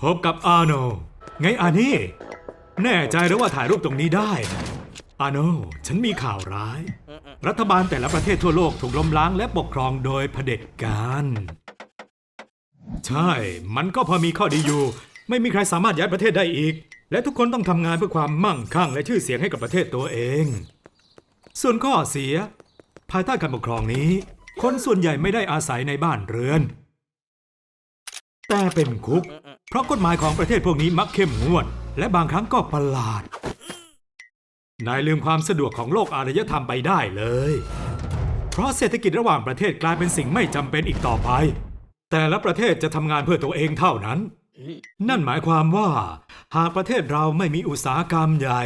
พบกับอาโนไงอานี่ แน่ใจหรือว่าถ่ายรูปตรงนี้ได้ อาโนฉันมีข่าวร้าย รัฐบาลแต่ละประเทศทั่วโลกถูกล้มล้างและปกครองโดยเผด็จการ ใช่ มันก็พอมีข้อดีอยู่ ไม่มีใครสามารถย้ายประเทศได้อีก และทุกคนต้องทำงานเพื่อความมั่งคั่งและชื่อเสียงให้กับประเทศตัวเอง ส่วนข้อเสีย ภายใต้การปกครองนี้ คนส่วนใหญ่ไม่ได้อาศัยในบ้านเรือน แต่เป็นคุก เพราะกฎหมายของประเทศพวกนี้มักเข้มงวด และบางครั้งก็ประหลาด นายลืมความสะดวกของโลกอารยธรรมไปได้เลย เพราะเศรษฐกิจระหว่างประเทศกลายเป็นสิ่งไม่จำเป็นอีกต่อไป แต่ละประเทศจะทำงานเพื่อตัวเองเท่านั้น นั่นหมายความว่า หากประเทศเราไม่มีอุตสาหกรรมใหญ่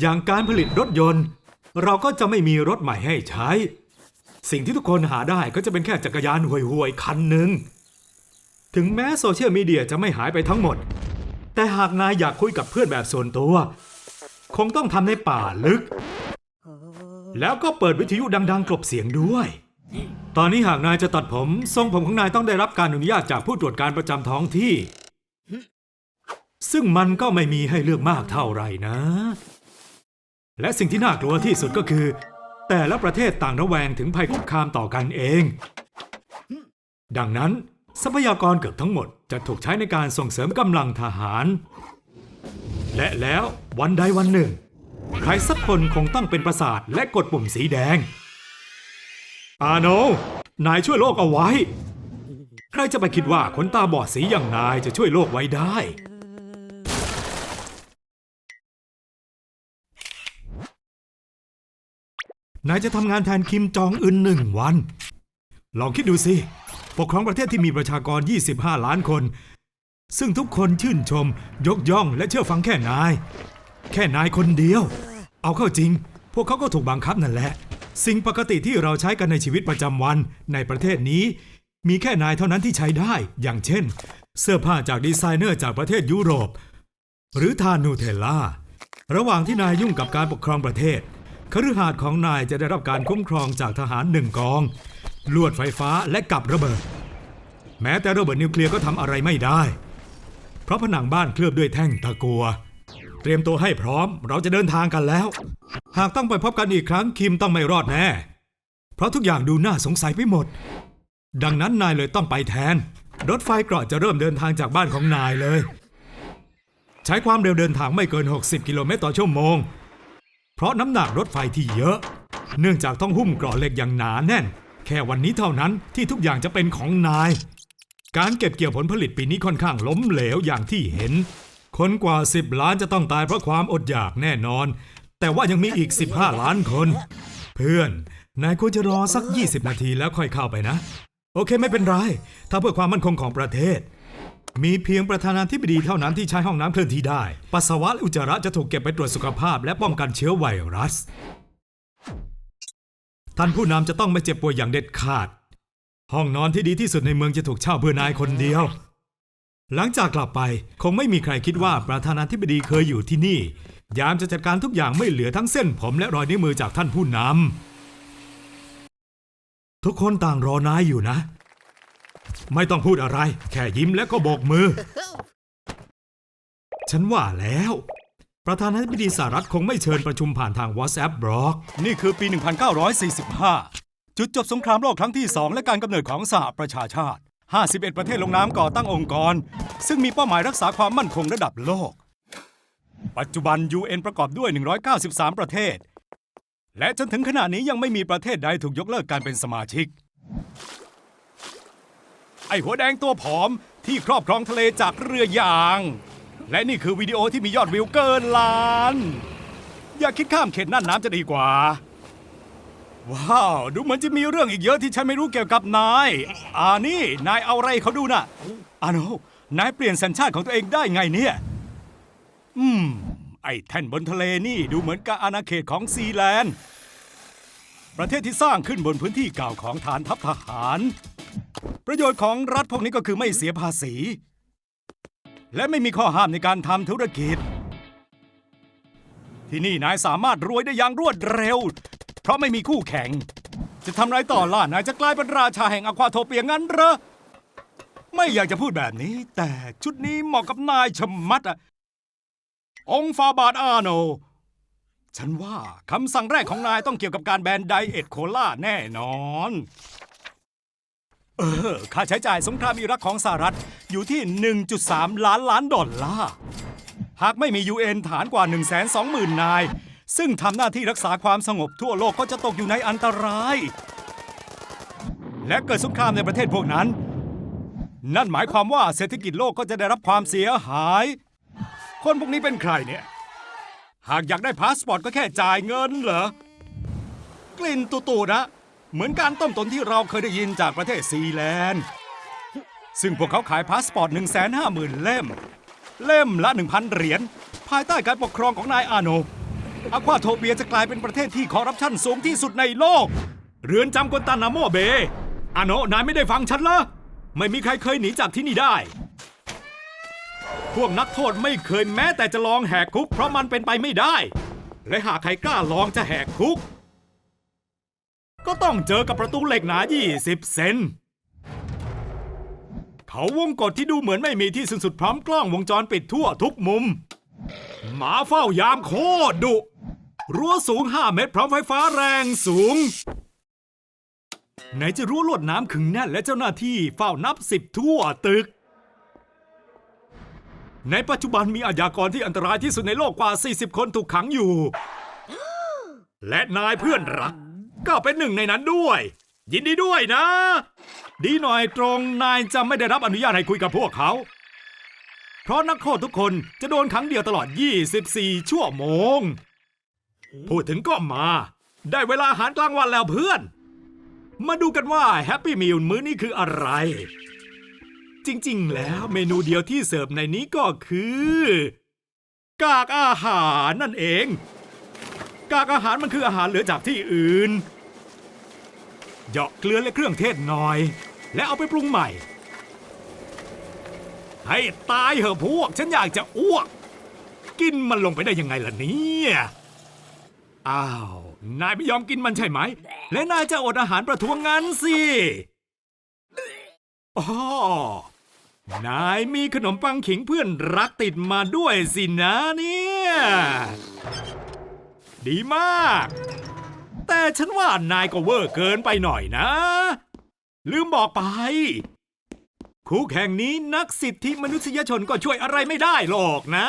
อย่างการผลิตรถยนต์ เราก็จะไม่มีรถใหม่ให้ใช้ สิ่งที่ทุกคนหาได้ก็จะเป็นแค่จักรยานห่วยๆคันหนึ่ง ถึงแม้โซเชียลมีเดียจะไม่หายไปทั้งหมด แต่หากนายอยากคุยกับเพื่อนแบบส่วนตัว คงต้องทำในป่าลึก แล้วก็เปิดวิทยุดัง ๆ กลบเสียงด้วย ตอนนี้หากนายจะตัดผม ทรงผมของนายต้องได้รับการอนุญาตจากผู้ตรวจการประจำท้องที่ ซึ่งมันก็ไม่มีให้เลือกมากเท่าไหร่นะ และสิ่งที่น่ากลัวที่สุดก็คือ แต่ละประเทศต่างระแวงถึงภัยคุกคามต่อกันเอง ดังนั้น ทรัพยากรเกือบทั้งหมดจะถูกใช้ในการส่งเสริมกำลังทหาร และแล้ววันใดวันหนึ่ง ใครสักคนคงต้องเป็นประสาทและกดปุ่มสีแดง อาโน นายช่วยโลกเอาไว้ ใครจะไปคิดว่าคนตาบอดสีอย่างนายจะช่วยโลกไว้ได้ นายจะทำงานแทนคิมจองอึนหนึ่งวัน ลองคิดดูสิ ปกครองประเทศที่มีประชากร 25 ล้านคน ซึ่งทุกคนชื่นชม ยกย่องและเชื่อฟังแค่นาย แค่นายคนเดียว เอาเข้าจริง พวกเขาก็ถูกบังคับนั่นแหละ สิ่งปกติที่เราใช้กันในชีวิตประจำวันในประเทศนี้ มีแค่นายเท่านั้นที่ใช้ได้ อย่างเช่น เสื้อผ้าจากดีไซเนอร์จากประเทศยุโรป หรือทานนูเทลล่าระหว่างที่นายยุ่งกับการปกครองประเทศคฤหาสน์ของนายจะได้รับการคุ้มครองจากทหารหนึ่งกอง ลวดไฟฟ้าและกับระเบิด แม้แต่ระเบิดนิวเคลียร์ก็ทำอะไรไม่ได้ เพราะผนังบ้านเคลือบด้วยแท่งตะกัว เตรียมตัวให้พร้อมเราจะเดินทางกันแล้ว หากต้องไปพบกันอีกครั้งคิมต้องไม่รอดแน่ เพราะทุกอย่างดูน่าสงสัยไปหมด ดังนั้นนายเลยต้องไปแทน รถไฟเกราะจะเริ่มเดินทางจากบ้านของนายเลย ใช้ความเร็วเดินทางไม่เกิน 60 กิโลเมตรต่อชั่วโมง เพราะน้ำหนักรถไฟที่เยอะ เนื่องจากต้องหุ้มเกราะเหล็กอย่างหนาแน่น ค่วันนี้เท่านั้นที่ทุกอย่างจะเป็นของนาย การเก็บเกี่ยวผลผลิตปีนี้ค่อนข้างล้มเหลวอย่างที่เห็น คนกว่า 10 ล้านจะต้องตายเพราะความอดอยากแน่นอน แต่ว่ายังมีอีก 15 ล้านคน เพื่อน นายควรจะรอสัก 20 นาทีแล้วค่อยเข้าไปนะ โอเคไม่เป็นไร ถ้าเพื่อความมั่นคงของประเทศ มีเพียงประธานาธิบดีเท่านั้นที่ใช้ห้องน้ำเคลื่อนที่ได้ ปัสสาวะและอุจจาระจะถูกเก็บไปตรวจสุขภาพ และป้องกันเชื้อไวรัส ท่านผู้นำจะต้องไม่เจ็บป่วยอย่างเด็ดขาด ห้องนอนที่ดีที่สุดในเมืองจะถูกเช่าเพื่อนายคนเดียว หลังจากกลับไปคงไม่มีใครคิดว่าประธานาธิบดีเคยอยู่ที่นี่ ยามจะจัดการทุกอย่างไม่เหลือทั้งเส้นผมและรอยนิ้วมือจากท่านผู้นำทุกคนต่างรอนายอยู่นะ ไม่ต้องพูดอะไร แค่ยิ้มและก็โบกมือ ฉันว่าแล้ว ประธานาธิบดีสหรัฐคงไม่เชิญประชุมผ่านทาง WhatsApp บล็อก นี่คือปี 1945 จุดจบสงครามโลกครั้งที่ 2 และการกำเนิดของสหประชาชาติ 51 ประเทศลงนามก่อตั้งองค์กร ซึ่งมีเป้าหมายรักษาความมั่นคงระดับโลก ปัจจุบัน UN ประกอบด้วย 193 ประเทศ และจนถึงขณะนี้ยังไม่มีประเทศใดถูกยกเลิกการเป็นสมาชิก ไอหัวแดงตัวผอมที่ครอบครองทะเลจากเรือยาง และนี่คือวิดีโอที่มียอดวิวเกินล้าน อย่าคิดข้ามเขตน่านน้ำจะดีกว่า ว้าว ดูเหมือนจะมีเรื่องอีกเยอะที่ฉันไม่รู้เกี่ยวกับนาย อ่านี่ นายเอาอะไรเขาดูน่ะอาโนนายเปลี่ยนสัญชาติของตัวเองได้ไงเนี่ย อืม ไอ้แท่นบนทะเลนี่ดูเหมือนกับอาณาเขตของซีแลนด์ ประเทศที่สร้างขึ้นบนพื้นที่เก่าของฐานทัพทหาร ประโยชน์ของรัฐพวกนี้ก็คือไม่เสียภาษี และไม่มีข้อห้ามในการทำธุรกิจ ที่นี่นายสามารถรวยได้อย่างรวดเร็ว เพราะไม่มีคู่แข่ง จะทำไรต่อล่ะนายจะกลายเป็นราชาแห่งอควาโทเปียงั้นเหรอ ไม่อยากจะพูดแบบนี้ แต่ชุดนี้เหมาะกับนายชะมัดอะองค์ฟาบาทอาโน ฉันว่าคำสั่งแรกของนายต้องเกี่ยวกับการแบนไดเอทโคลาแน่นอน เออ ค่าใช้จ่ายสงครามอิรักของสหรัฐอยู่ที่ 1.3 ล้านล้านดอลลาร์ หากไม่มี UN ฐานกว่า 120,000 นาย ซึ่งทำหน้าที่รักษาความสงบทั่วโลกก็จะตกอยู่ในอันตราย และเกิดสงครามในประเทศพวกนั้น นั่นหมายความว่าเศรษฐกิจโลกก็จะได้รับความเสียหาย คนพวกนี้เป็นใครเนี่ย หากอยากได้พาสปอร์ตก็แค่จ่ายเงินเหรอ กลิ่นตุ่ๆนะ เหมือนการต้มตุนที่เราเคยได้ยินจากประเทศซีแลนด์ ซึ่งพวกเขาขายพาสปอร์ต 1 5 0 0 0 0 เล่ม เล่มละ 1,000 เหรียญ ภายใต้การปกครองของนายอาโนอาควาโทเปียจะกลายเป็นประเทศที่คอร์รัปชันสูงที่สุดในโลก เรือนจำกวนตานาโมเบอาโนนายไม่ได้ฟังฉันเหรอไม่มีใครเคยหนีจากที่นี่ได้ พวกนักโทษไม่เคยแม้แต่จะลองแหกคุก เพราะมันเป็นไปไม่ได้ และหากใครกล้าลองจะแหกคุก ก็ต้องเจอกับประตูเหล็กหนา 20 เซน เขาวงกฎที่ดูเหมือนไม่มีที่สิ้นสุดพร้อมกล้องวงจรปิดทั่วทุกมุม หมาเฝ้ายามโคตรดุ รั้วสูง 5 เมตรพร้อมไฟฟ้าแรงสูง ไหนจะรั้วลวดน้ำขึงแน่นและเจ้าหน้าที่เฝ้านับสิบทั่วตึก ในปัจจุบันมีอาชญากรที่อันตรายที่สุดในโลกกว่า 40 คนถูกขังอยู่ และนายเพื่อนรัก ก็เป็นหนึ่งในนั้นด้วย ยินดีด้วยนะ ดีหน่อยตรงนายจะไม่ได้รับอนุญาตให้คุยกับพวกเขา เพราะนักโทษทุกคนจะโดนขังเดียวตลอด 24 ชั่วโมง พูดถึงก็มา ได้เวลาอาหารกลางวันแล้วเพื่อน มาดูกันว่าแฮปปี้มิลมื้อนี้คืออะไร จริงๆ แล้วเมนูเดียวที่เสิร์ฟในนี้ก็คือ กากอาหารนั่นเอง กากอาหารมันคืออาหารเหลือจากที่อื่น เหยาะเกลือและเครื่องเทศหน่อย และเอาไปปรุงใหม่ ให้ตายเหอะพวก ฉันอยากจะอ้วก กินมันลงไปได้ยังไงล่ะเนี่ย อ้าว นายไม่ยอมกินมันใช่ไหม และนายจะอดอาหารประท้วงงั้นสิอ๋อนายมีขนมปังขิงเพื่อนรักติดมาด้วยสินะเนี่ย ดีมาก แต่ฉันว่านายก็เวอร์เกินไปหน่อยนะ ลืมบอกไปคุกแห่งนี้นักสิทธิมนุษยชนก็ช่วยอะไรไม่ได้หรอกนะ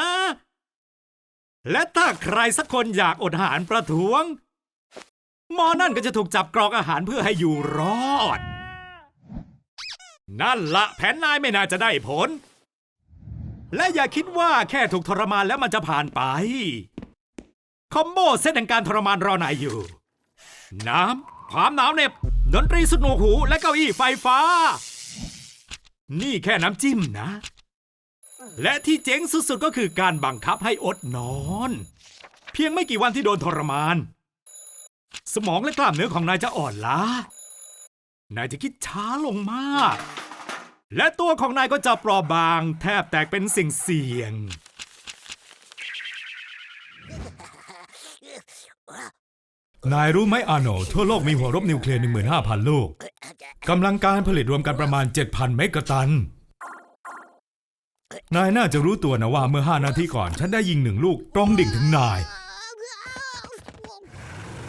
และถ้าใครสักคนอยากอดอาหารประท้วง หมอนั่นก็จะถูกจับกรอกอาหารเพื่อให้อยู่รอด นั่นละแผนนายไม่น่าจะได้ผล และอย่าคิดว่าแค่ถูกทรมานแล้วมันจะผ่านไป คอมโบเซตแห่งการทรมานรอนายอยู่ น้ำ ความหนาวเหน็บ ดนตรีสุดหนวกหูและเก้าอี้ไฟฟ้า นี่แค่น้ำจิ้มนะ และที่เจ๋งสุดๆก็คือการบังคับให้อดนอน เพียงไม่กี่วันที่โดนทรมาน สมองและกล้ามเนื้อของนายจะอ่อนล้านายจะคิดช้าลงมาก และตัวของนายก็จะเปราะบางแทบแตกเป็นสิ่งเสี่ยง นายรู้ไหมอาโนทั่วโลกมีหัวรบนิวเคลียร์15,000 ลูกกำลังการผลิตรวมกันประมาณ 7,000 เมกะตัน นายน่าจะรู้ตัวนะว่าเมื่อ 5 นาทีก่อน ฉันได้ยิงหนึ่งลูกตรงดิ่งถึงนาย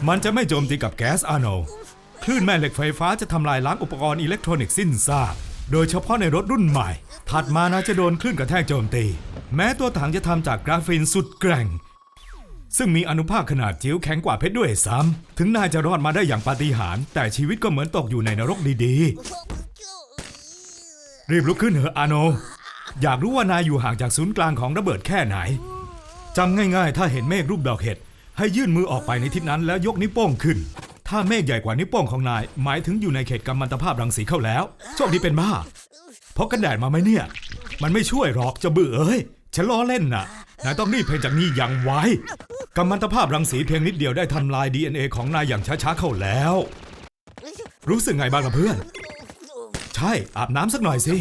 มันจะไม่โจมตีกับแก๊สอาโนคลื่นแม่เหล็กไฟฟ้าจะทำลายล้างอุปกรณ์อิเล็กทรอนิกส์สิ้นซากโดยเฉพาะในรถรุ่นใหม่ ถัดมานายจะโดนคลื่นกระแทกโจมตี แม้ตัวถังจะทำจากกราฟีนสุดแกร่ง ซึ่งมีอนุภาคขนาดจิ๋วแข็งกว่าเพชรด้วยซ้ำถึงนายจะรอดมาได้อย่างปาฏิหาริย์แต่ชีวิตก็เหมือนตกอยู่ในนรกดีๆ รีบลุกขึ้นเถอะอาโน อยากรู้ว่านายอยู่ห่างจากศูนย์กลางของระเบิดแค่ไหนจำง่ายๆ ถ้าเห็นเมฆรูปดอกเห็ดให้ยื่นมือออกไปในทิศนั้นแล้วยกนิ้วโป้งขึ้น ถ้าเมฆใหญ่กว่านิ้วโป้งของนาย หมายถึงอยู่ในเขตกัมมันตภาพรังสีเข้าแล้ว โชคดีเป็นบ้า เพราะกันแดดมาไหมเนี่ย มันไม่ช่วยหรอกจะเบื่อเอ้ย ฉันล้อเล่นน่ะ นายต้องรีบเพลงจากนี้อย่างไวกัมมันตภาพรังสีเพียงนิดเดียวได้ทำลาย DNA ของนายอย่างช้าๆเข้าแล้ว รู้สึกไงบ้างล่ะเพื่อน ใช่อาบน้ำสักหน่อยสิ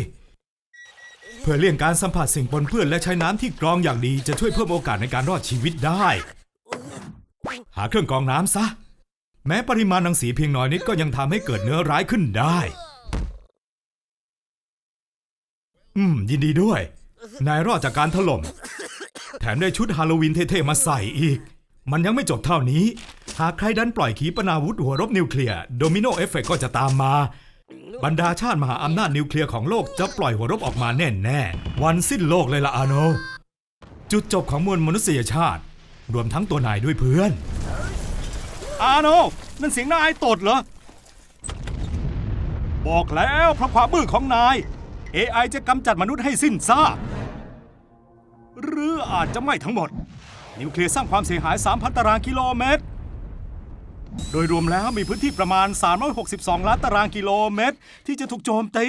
เพื่อเลี่ยงการสัมผัสสิ่งปนเปื้อนและใช้น้ำที่กรองอย่างดีจะช่วยเพิ่มโอกาสในการรอดชีวิตได้ หาเครื่องกรองน้ำซะ แม้ปริมาณรังสีเพียงน้อยนิดก็ยังทำให้เกิดเนื้อร้ายขึ้นได้ อืม ยินดีด้วย นายรอดจากการถล่ม แถมได้ชุดฮาโลวีนเท่ๆมาใส่อีก มันยังไม่จบเท่านี้ หากใครดันปล่อยขีปนาวุธหัวรบนิวเคลียร์โดมิโนเอฟเฟกก็จะตามมา บรรดาชาติมหาอำนาจนิวเคลียร์ของโลกจะปล่อยหัวรบออกมาแน่ๆ วันสิ้นโลกเลยล่ะอาโน จุดจบของมวลมนุษยชาติ รวมทั้งตัวนายด้วยเพื่อน อาโนนั่นเสียงนายตดเหรอ บอกแล้วเพราะความมือของนาย AI จะกำจัดมนุษย์ให้สิ้นซาก หรืออาจจะไม่ทั้งหมด นิวเคลียร์สร้างความเสียหาย 3,000 ตารางกิโลเมตร โดยรวมแล้วมีพื้นที่ประมาณ 362 ล้านตารางกิโลเมตร ที่จะถูกโจมตี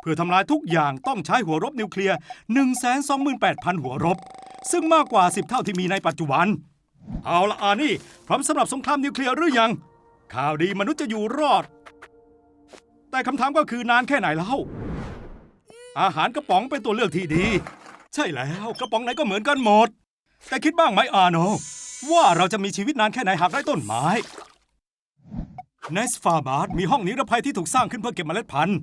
เพื่อทำลายทุกอย่างต้องใช้หัวรบนิวเคลียร์ 128,000 หัวรบ ซึ่งมากกว่า 10 เท่าที่มีในปัจจุบัน เอาละอานี่ พร้อมสำหรับสงครามนิวเคลียร์หรือยัง ข่าวดีมนุษย์จะอยู่รอด แต่คำถามก็คือนานแค่ไหนเล่าอาหารกระป๋องเป็นตัวเลือกที่ดี ใช่แล้วกระป๋องไหนก็เหมือนกันหมด แต่คิดบ้างไหมอาโน ว่าเราจะมีชีวิตนานแค่ไหนหากไร้ต้นไม้ในสฟาบาร์มีห้องนิรภัยที่ถูกสร้างขึ้นเพื่อเก็บเมล็ดพันธุ์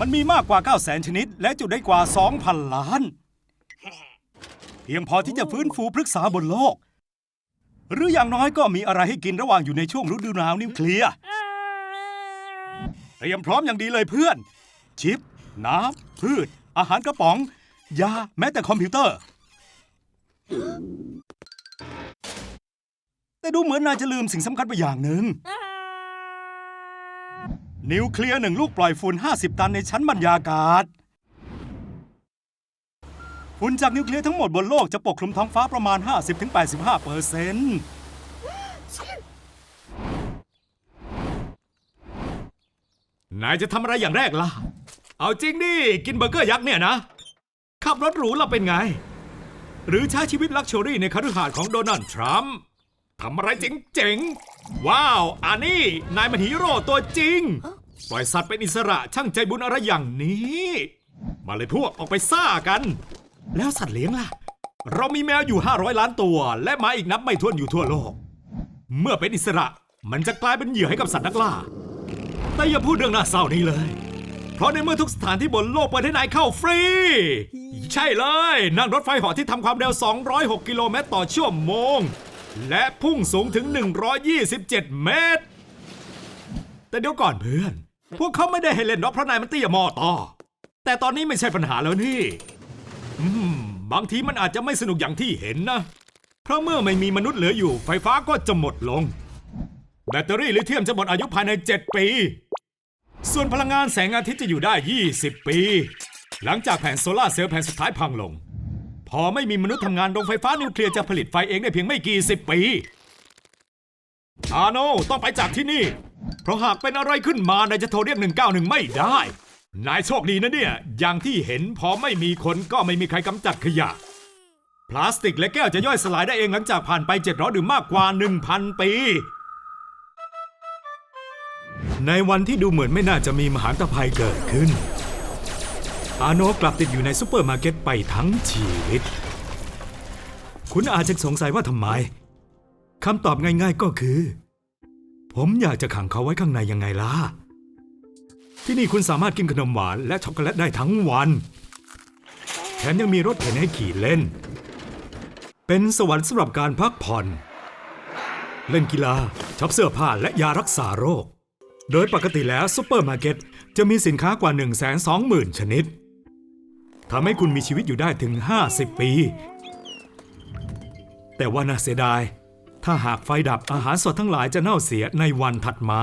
มันมีมากกว่า 9 0 0 0 0 0ชนิด และจุดได้กว่า 2,000 ล้าน เพียงพอที่จะฟื้นฟูพฤกษาบนโลก หรืออย่างน้อยก็มีอะไรให้กินระหว่างอยู่ในช่วงฤดูหนาวนิวเคลียร์เตรียมพร้อมอย่างดีเลยเพื่อน ชิป น้ำพืช อาหารกระป๋อง ยาแม้แต่คอมพิวเตอร์ แต่ดูเหมือนนายจะลืมสิ่งสำคัญไปอย่างหนึ่ง นิวเคลียร์หนึ่งลูกปล่อยฝุ่น 50 ตันในชั้นบรรยากาศ ฝุ่นจากนิวเคลียร์ทั้งหมดบนโลกจะปกคลุมท้องฟ้าประมาณ 50-85เปอร์เซ็นต์นายจะทำอะไรอย่างแรกล่ะ เอาจริงดิ กินเบอร์เกอร์ยักษ์เนี่ยนะ ขับรถหรูเราเป็นไง หรือใช้ชีวิตลักชัวรี่ในคฤหาสน์ของโดนัลด์ทรัมป์ทำอะไรเจ๋งๆ ว้าว อันนี้ นายมันฮีโร่ตัวจริง ปล่อยสัตว์เป็นอิสระช่างใจบุญอะไรอย่างนี้ มาเลยพวกออกไปซ่ากัน แล้วสัตว์เลี้ยงล่ะ เรามีแมวอยู่ 500 ล้านตัว และหมาอีกนับไม่ถ้วนอยู่ทั่วโลก เมื่อเป็นอิสระมันจะกลายเป็นเหยื่อให้กับสัตว์นักล่า แต่อย่าพูดเรื่องน่าเศร้านี้เลย เพราะในเมื่อทุกสถานที่บนโลกเปิดให้นายเข้าฟรี ใช่เลย นั่งรถไฟเหาะที่ทำความเร็ว 206 กิโลเมตรต่อชั่วโมง และพุ่งสูงถึง 127 เมตร แต่เดี๋ยวก่อนเพื่อน พวกเขาไม่ได้ให้เล่นนกเพราะนายมันเตี้ยมอต่อ แต่ตอนนี้ไม่ใช่ปัญหาแล้วนี่บางทีมันอาจจะไม่สนุกอย่างที่เห็นนะ เพราะเมื่อไม่มีมนุษย์เหลืออยู่ไฟฟ้าก็จะหมดลง แบตเตอรี่ลิเธียมจะหมดอายุภายใน 7 ปี ส่วนพลังงานแสงอาทิตย์จะอยู่ได้ 20 ปี หลังจากแผงโซลาเซลล์แผงสุดท้ายพังลง พอไม่มีมนุษย์ทำงานโรงไฟฟ้านิวเคลียร์จะผลิตไฟเองได้เพียงไม่กี่สิบปีอาโนต้องไปจากที่นี่ เพราะหากเป็นอะไรขึ้นมานายจะโทรเรียก 191 ไม่ได้ นายโชคดีนะเนี่ย อย่างที่เห็นพอไม่มีคนก็ไม่มีใครกำจัดขยะ พลาสติกและแก้วจะย่อยสลายได้เองหลังจากผ่านไป700หรือมากกว่า 1,000 ปี ในวันที่ดูเหมือนไม่น่าจะมีมหาตภัยเกิดขึ้น อาโนกลับติดอยู่ในซูเปอร์มาร์เก็ตไปทั้งชีวิต คุณอาจจะสงสัยว่าทำไมคำตอบง่ายๆก็คือ ผมอยากจะขังเขาไว้ข้างในยังไงล่ะ ที่นี่คุณสามารถกินขนมหวานและช็อกโกแลตได้ทั้งวัน แถมยังมีรถเข็นให้ขี่เล่น เป็นสวรรค์สำหรับการพักผ่อน เล่นกีฬาช็อปเสื้อผ้าและยารักษาโรค โดยปกติแล้วซูเปอร์มาร์เก็ตจะมีสินค้ากว่า 1 2 0 0 0 0 ชนิดทำให้คุณมีชีวิตอยู่ได้ถึง 50 ปี แต่ว่าน่าเสียดาย ถ้าหากไฟดับอาหารสดทั้งหลายจะเน่าเสียในวันถัดมา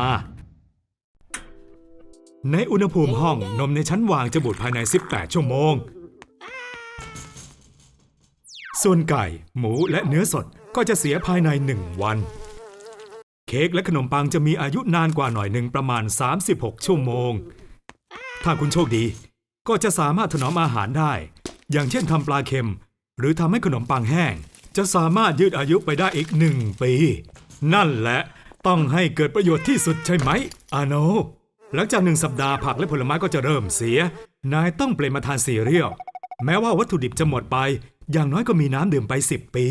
ในอุณหภูมิห้องนมในชั้นวางจะบูดภายใน 18 ชั่วโมง ส่วนไก่ หมูและเนื้อสดก็จะเสียภายใน 1 วัน ค้กและขนมปังจะมีอายุนานกว่าหน่อยหนึ่งประมาณ 36 ชั่วโมง ถ้าคุณโชคดี ก็จะสามารถถนอมอาหารได้ อย่างเช่นทำปลาเค็ม หรือทำให้ขนมปังแห้ง จะสามารถยืดอายุไปได้อีกหนึ่งปี นั่นแหละต้องให้เกิดประโยชน์ที่สุดใช่ไหมอาโน หลังจากหนึ่งสัปดาห์ผักและผลไม้ก็จะเริ่มเสีย นายต้องเปลี่ยนมาทานซีเรียล แม้ว่าวัตถุดิบจะหมดไป อย่างน้อยก็มีน้ำดื่มไป 10 ปี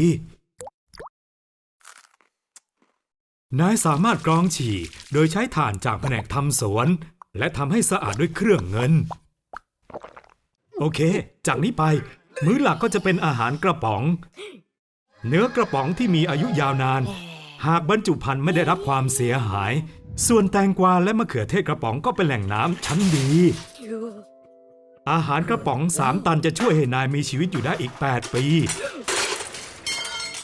นายสามารถกรองฉี่โดยใช้ถ่านจากแผนกทำสวน และทำให้สะอาดด้วยเครื่องเงิน โอเค จากนี้ไป มื้อหลักก็จะเป็นอาหารกระป๋อง เนื้อกระป๋องที่มีอายุยาวนาน หากบรรจุภัณฑ์ไม่ได้รับความเสียหาย ส่วนแตงกวาและมะเขือเทศกระป๋องก็เป็นแหล่งน้ำชั้นดี อาหารกระป๋อง3ตันจะช่วยให้นายมีชีวิตอยู่ได้อีก 8 ปี